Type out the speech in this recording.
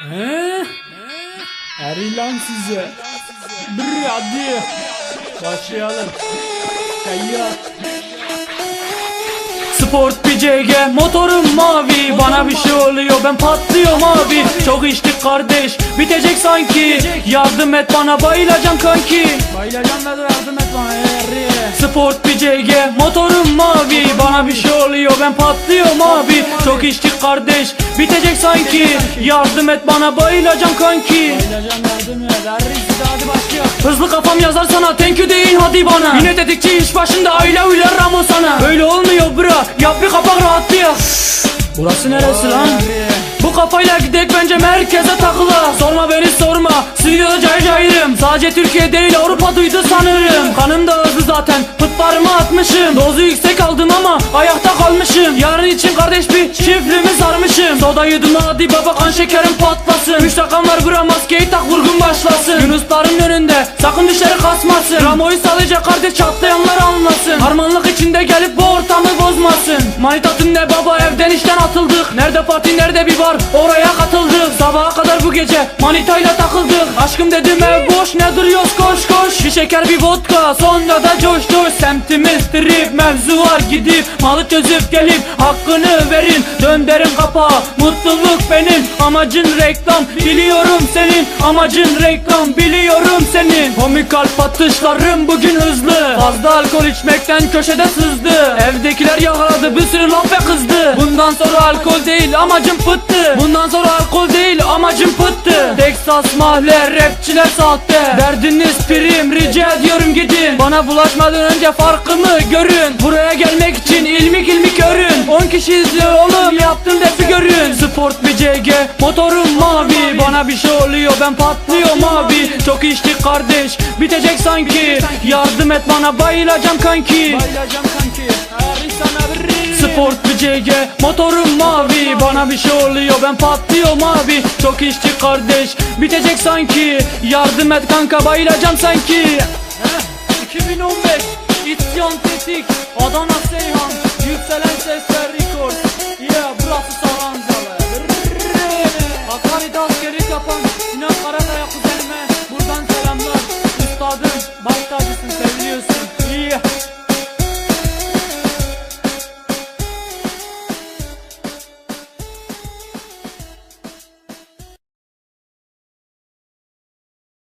He? Eri lan size. Bir hadi. Başlayalım. Kayya. Sport bir CG motorum mavi Bana bir şey oluyor ben patlıyorum abi Çok içtik kardeş bitecek sanki Yardım et bana bayılacağım kanki Bayılacağım de yardım et bana. Sport bir CG motorum mavi Bir şey oluyor ben patlıyorum abi. Çok içtik kardeş bitecek sanki. Yardım et bana bayılacağım kanki. Hızlı kafam yazar sana thank you deyin hadi bana. Yine dedikçe iş başında aile uylar Ramo sana. Böyle olmuyor bra yap bir kapak rahatlıyor Burası neresi lan? Bu kafayla gidek bence merkeze takıla. Sorma beni sorma Stüdyoda cahil cahilim Sadece Türkiye değil Avrupa duydu sanırım. Kanım da hızlı zaten Pıtlarımı atmışım Dozu yüksek aldım ama ayakta kalmışım Yarın için kardeş bir çiftliğimi sarmışım Soda yudum hadi baba kan şekerim patlasın. Üç rakam var gram maskeyi tak vurgun başlasın. Yunusların önünde sakın dişleri kasmasın. Ramoyu salacak kardeş çatlayanlar anlasın. Harmanlık içinde gelip bu ortamı bozmasın. Manitatın ne baba evden işten atıldık. Nerede parti nerede bir bar oraya katıldık. Sabaha kadar bu gece manitayla takıldık. Aşkım dedim ev boş ne duruyoruz? Koş koş. Bir şeker bir vodka sonra da coş coş. Semtimiz trip mevzu var gidip Malı çözüp gelip hakkını verin. Dön derim kapağı mutluluk benim. Amacın reklam biliyorum senin. Amacın reklam biliyorum senin. Komik kalp atışlarım bugün hızlı. Fazla alkol içmekten köşede sızdı. Evdekiler yakaladı bir sürü laf ve kızdı. Bundan sonra alkol değil amacım pıttı Bundan sonra alkol değil amacım pıttı Texas mahalle rapçiler sahte. Derdiniz prim rica ediyorum gidin Bana bulaşmadan önce farkımı görün. Buraya gelmek için ilmik ilmik örün. 10 kişi izliyor oğlum yaptım rapi görün. Sport bir CG motorum mavi. Bana bir şey oluyor ben patlıyorum abi. Çok içtik kardeş bitecek sanki. Yardım et bana bayılacağım kanki. Bayılacağım kanki Sport bir CG motorum mavi. Bana bir şey oluyor ben patlıyorum abi. Çok içtik kardeş bitecek sanki. Yardım et kanka bayılacağım sanki 2015 İsyan tetik Adana Seyhan Yükselen sesler record Yeah burası